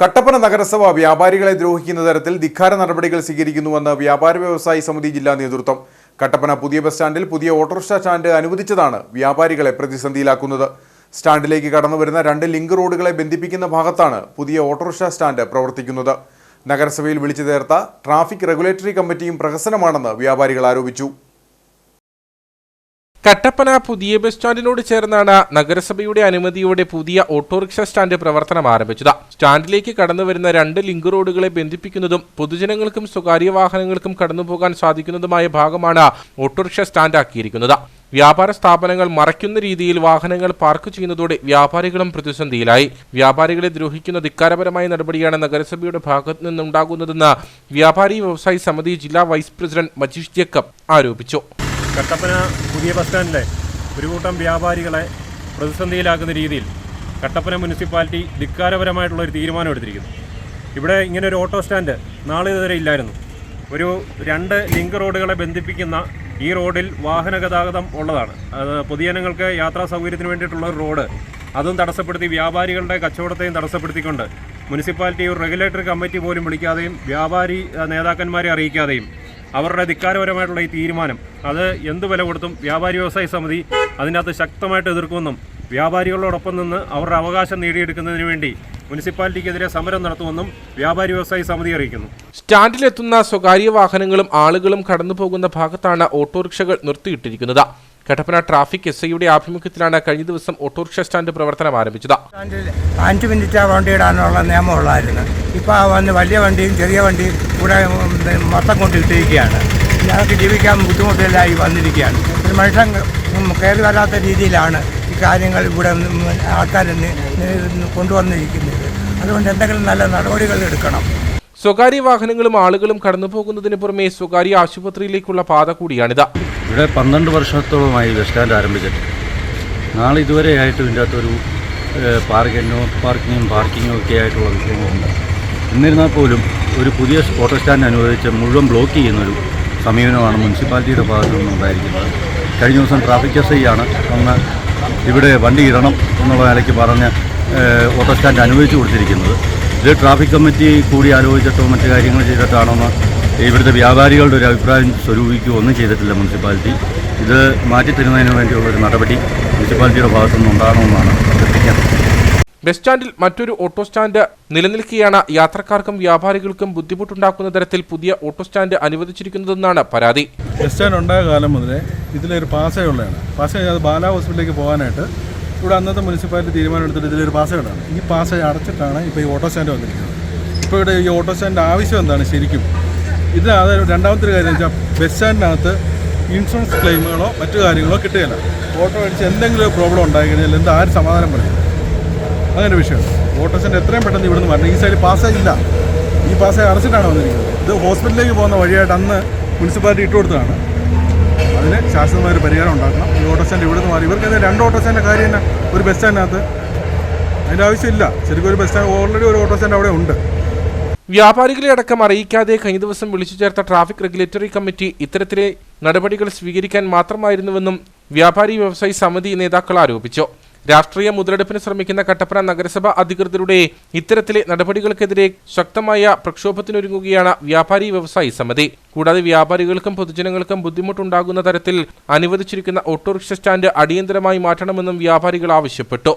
കട്ടപ്പന നഗരസഭ വ്യാപാരികളെ ദ്രോഹിക്കുന്ന തരത്തിൽ ധിക്കാര നടപടികൾ സ്വീകരിക്കുന്നുവെന്ന് വ്യാപാര വ്യവസായി സമിതി ജില്ലാ നേതൃത്വം. കട്ടപ്പന പുതിയ ബസ് സ്റ്റാൻഡിൽ പുതിയ ഓട്ടോറിക്ഷ സ്റ്റാൻഡ് അനുവദിച്ചതാണ് വ്യാപാരികളെ പ്രതിസന്ധിയിലാക്കുന്നത്. സ്റ്റാൻഡിലേക്ക് കടന്നുവരുന്ന രണ്ട് ലിങ്ക് റോഡുകളെ ബന്ധിപ്പിക്കുന്ന ഭാഗത്താണ് പുതിയ ഓട്ടോറിക്ഷ സ്റ്റാൻഡ് പ്രവർത്തിക്കുന്നത്. നഗരസഭയിൽ വിളിച്ചു ചേർത്ത ട്രാഫിക് റെഗുലേറ്ററി കമ്മിറ്റിയും പ്രഹസനമാണെന്ന് വ്യാപാരികൾ ആരോപിച്ചു. കട്ടപ്പന പുതിയ ബസ് സ്റ്റാൻഡിനോട് ചേർന്നാണ് നഗരസഭയുടെ അനുമതിയോടെ പുതിയ ഓട്ടോറിക്ഷ സ്റ്റാൻഡ് പ്രവർത്തനം ആരംഭിച്ചത്. സ്റ്റാൻഡിലേക്ക് കടന്നു വരുന്ന രണ്ട് ലിങ്ക് റോഡുകളെ ബന്ധിപ്പിക്കുന്നതും പൊതുജനങ്ങൾക്കും സ്വകാര്യ വാഹനങ്ങൾക്കും കടന്നുപോകാൻ സാധിക്കുന്നതുമായ ഭാഗമാണ് ഓട്ടോറിക്ഷ സ്റ്റാൻഡ് ആക്കിയിരിക്കുന്നത് വ്യാപാര സ്ഥാപനങ്ങൾ മറയ്ക്കുന്ന രീതിയിൽ വാഹനങ്ങൾ പാർക്ക് ചെയ്യുന്നതോടെ വ്യാപാരികളും പ്രതിസന്ധിയിലായി. വ്യാപാരികളെ ദ്രോഹിക്കുന്ന ധിക്കാരപരമായ നടപടിയാണ് നഗരസഭയുടെ ഭാഗത്തു നിന്നുണ്ടാകുന്നതെന്ന് വ്യാപാരി വ്യവസായി സമിതി ജില്ലാ വൈസ് പ്രസിഡന്റ് മജീഷ് ജേക്കബ് ആരോപിച്ചു. കട്ടപ്പന പുതിയ ബസ് സ്റ്റാൻഡിലെ ഒരു കൂട്ടം വ്യാപാരികളെ പ്രതിസന്ധിയിലാക്കുന്ന രീതിയിൽ കട്ടപ്പന മുനിസിപ്പാലിറ്റി ധിക്കാരപരമായിട്ടുള്ള ഒരു തീരുമാനം എടുത്തിരിക്കുന്നു. ഇവിടെ ഇങ്ങനെ ഒരു ഓട്ടോ സ്റ്റാൻഡ് നാളെ ഇതുവരെ ഇല്ലായിരുന്നു. ഒരു രണ്ട് ലിങ്ക് റോഡുകളെ ബന്ധിപ്പിക്കുന്ന ഈ റോഡിൽ വാഹന ഗതാഗതം ഉള്ളതാണ്. പൊതുജനങ്ങൾക്ക് യാത്രാ സൗകര്യത്തിന് വേണ്ടിയിട്ടുള്ള ഒരു റോഡ്. അതും തടസ്സപ്പെടുത്തി വ്യാപാരികളുടെ കച്ചവടത്തെയും തടസ്സപ്പെടുത്തിക്കൊണ്ട് മുനിസിപ്പാലിറ്റി ഒരു റെഗുലേറ്ററി കമ്മിറ്റി പോലും വിളിക്കാതെയും വ്യാപാരി നേതാക്കന്മാരെ അറിയിക്കാതെയും അവരുടെ ധിക്കാരപരമായിട്ടുള്ള ഈ തീരുമാനം അത് എന്ത് വില കൊടുത്തും വ്യാപാരി വ്യവസായ സമിതി അതിനകത്ത് ശക്തമായിട്ട് എതിർക്കുമെന്നും വ്യാപാരികളോടൊപ്പം നിന്ന് അവരുടെ അവകാശം നേടിയെടുക്കുന്നതിന് വേണ്ടി മുനിസിപ്പാലിറ്റിക്കെതിരെ സമരം നടത്തുമെന്നും വ്യാപാരി വ്യവസായി സമിതി അറിയിക്കുന്നു. സ്റ്റാൻഡിലെത്തുന്ന സ്വകാര്യ വാഹനങ്ങളും ആളുകളും കടന്നുപോകുന്ന ഭാഗത്താണ് ഓട്ടോറിക്ഷകൾ നിർത്തിയിട്ടിരിക്കുന്നത്. കട്ടപ്പന ട്രാഫിക് എസ് ഐയുടെ ആഭിമുഖ്യത്തിലാണ് കഴിഞ്ഞ ദിവസം ഓട്ടോറിക്ഷ സ്റ്റാൻഡ് പ്രവർത്തനം ആരംഭിച്ചത്. അഞ്ച് മിനിറ്റ് വണ്ടി ഇടാനുള്ള നിയമമുള്ളായിരുന്നു. ഇപ്പോൾ ആ വന്ന് വലിയ വണ്ടിയും ചെറിയ വണ്ടിയും കൂടെ മൊത്തം കൊണ്ടിട്ടിരിക്കുകയാണ്. ഞങ്ങൾക്ക് ജീവിക്കാൻ ബുദ്ധിമുട്ടില്ലായി വന്നിരിക്കുകയാണ്. ഒരു മനുഷ്യൻ കയറി വരാത്ത രീതിയിലാണ് ഈ കാര്യങ്ങൾ ഇവിടെ ആൾക്കാർ കൊണ്ടുവന്നിരിക്കുന്നത്. അതുകൊണ്ട് എന്തെങ്കിലും നല്ല നടപടികൾ എടുക്കണം. സ്വകാര്യ വാഹനങ്ങളും ആളുകളും കടന്നു പോകുന്നതിന് പുറമെ സ്വകാര്യ ആശുപത്രിയിലേക്കുള്ള പാത കൂടിയാണിത്. ഇവിടെ പന്ത്രണ്ട് വർഷത്തോളമായി ബസ് സ്റ്റാൻഡ് ആരംഭിച്ചിട്ട് നാളെ ഇതുവരെ ആയിട്ടും ഇതിന്റെ അകത്തൊരു പാർക്കിങ്ങോ പാർക്കിങ്ങും പാർക്കിങ്ങും ഒക്കെ ആയിട്ടുള്ള വിഷയങ്ങളുണ്ട്. എന്നിരുന്നാൽ പോലും ഒരു പുതിയ ഓട്ടോ സ്റ്റാൻഡ് അനുവദിച്ച് മുഴുവൻ ബ്ലോക്ക് ചെയ്യുന്നൊരു സമീപനമാണ് മുനിസിപ്പാലിറ്റിയുടെ ഭാഗത്തു നിന്നുണ്ടായിരിക്കുന്നത് കഴിഞ്ഞ ദിവസം ട്രാഫിക് എസ് ഐ ആണ് അന്ന് ഇവിടെ വണ്ടി ഇടണം എന്നുള്ള നിലയ്ക്ക് പറഞ്ഞ് ഓട്ടോ സ്റ്റാൻഡ് അനുവദിച്ചു കൊടുത്തിരിക്കുന്നത്. ഇത് ട്രാഫിക് കമ്മിറ്റി കൂടി ആലോചിച്ചിട്ടോ മറ്റു കാര്യങ്ങൾ ചെയ്തിട്ടാണോന്ന് ഇവിടുത്തെ വ്യാപാരികളുടെ ഒരു അഭിപ്രായം സ്വരൂപിക്കുകയോ ഒന്നും ചെയ്തിട്ടില്ല മുനിസിപ്പാലിറ്റി. ഇത് മാറ്റിത്തരുന്നതിന് വേണ്ടിയുള്ള ഒരു നടപടി മുനിസിപ്പാലിറ്റിയുടെ ഭാഗത്തുനിന്ന് ഉണ്ടാകണമെന്നാണ് ശ്രദ്ധിക്കുന്നത് ബസ് സ്റ്റാൻഡിൽ മറ്റൊരു ഓട്ടോ സ്റ്റാൻഡ് നിലനിൽക്കുകയാണ് യാത്രക്കാർക്കും വ്യാപാരികൾക്കും ബുദ്ധിമുട്ടുണ്ടാക്കുന്ന തരത്തിൽ പുതിയ ഓട്ടോ സ്റ്റാൻഡ് അനുവദിച്ചിരിക്കുന്നതെന്നാണ് പരാതി. ബസ് സ്റ്റാൻഡ് ഉണ്ടായ കാലം മുതലേ ഇതിലൊരു പാസേ ഉള്ളതാണ് പാസേ അത് ബാല ഹോസ്പിറ്റലിലേക്ക് പോകാനായിട്ട് ഇവിടെ അന്നത്തെ മുനിസിപ്പാലിറ്റി തീരുമാനമെടുത്തിട്ട് ഇതിലൊരു പാസേ ഉള്ളതാണ് ഈ പാസ അടച്ചിട്ടാണ് ഇപ്പോൾ ഈ ഓട്ടോ സ്റ്റാൻഡ് വന്നിരിക്കുന്നത്. ഇപ്പോൾ ഇവിടെ ഈ ഓട്ടോ സ്റ്റാൻഡ് ആവശ്യം എന്താണ് ശരിക്കും? ഇത് അത് രണ്ടാമത്തെ ഒരു കാര്യം വെച്ചാൽ ബസ് സ്റ്റാൻഡിനകത്ത് ഇൻഷുറൻസ് ക്ലെയിമുകളോ മറ്റു കാര്യങ്ങളോ കിട്ടുകയില്ല. ഓട്ടോ അടിച്ച് എന്തെങ്കിലും പ്രോബ്ലം ഉണ്ടായി കഴിഞ്ഞാൽ എന്താ ആര് സമാധാനം പറയും? അങ്ങനെ ഒരു വിഷയമാണ് ഓട്ടോ സ്റ്റാൻഡ് എത്രയും പെട്ടെന്ന് ഇവിടുന്ന് വരണം ഈ സൈഡിൽ പാസേ ഇല്ല. ഈ പാസേ അടച്ചിട്ടാണ് വന്നിരിക്കുന്നത്. ഇത് ഹോസ്പിറ്റലിലേക്ക് പോകുന്ന വഴിയായിട്ട് അന്ന് മുനിസിപ്പാലിറ്റി ഇട്ട് കൊടുത്തതാണ് അതിന് ശാശ്വതമായ ഒരു പരിഹാരം ഉണ്ടാക്കണം. ഈ ഓട്ടോ സ്റ്റാൻഡ് ഇവിടെ നിന്ന് മാറി. ഇവർക്ക് രണ്ട് ഓട്ടോ സ്റ്റാൻഡിന്റെ കാര്യം തന്നെ ഒരു ബസ് സ്റ്റാൻഡിനകത്ത്? അതിന്റെ ആവശ്യമില്ല. ശരിക്കും ഒരു ബസ് സ്റ്റാൻഡ് ഓൾറെഡി ഒരു ഓട്ടോ സ്റ്റാൻഡ് അവിടെ ഉണ്ട്. വ്യാപാരികളെ അടക്കം അറിയിക്കാതെ കഴിഞ്ഞ ദിവസം വിളിച്ചു ചേർത്ത ട്രാഫിക് റെഗുലേറ്ററി കമ്മിറ്റി ഇത്തരത്തിലെ നടപടികൾ സ്വീകരിക്കാൻ മാത്രമായിരുന്നുവെന്നും വ്യാപാരി വ്യവസായി സമിതി നേതാക്കൾ ആരോപിച്ചു. രാഷ്ട്രീയ മുതലെടുപ്പിന് ശ്രമിക്കുന്ന കട്ടപ്പന നഗരസഭ അധികൃതരുടെ ഇത്തരത്തിലെ നടപടികൾക്കെതിരെ ശക്തമായ പ്രക്ഷോഭത്തിനൊരുങ്ങുകയാണ് വ്യാപാരി വ്യവസായി സമിതി. കൂടാതെ വ്യാപാരികൾക്കും പൊതുജനങ്ങൾക്കും ബുദ്ധിമുട്ടുണ്ടാകുന്ന തരത്തിൽ അനുവദിച്ചിരിക്കുന്ന ഓട്ടോറിക്ഷ സ്റ്റാൻഡ് അടിയന്തരമായി മാറ്റണമെന്നും വ്യാപാരികൾ ആവശ്യപ്പെട്ടു.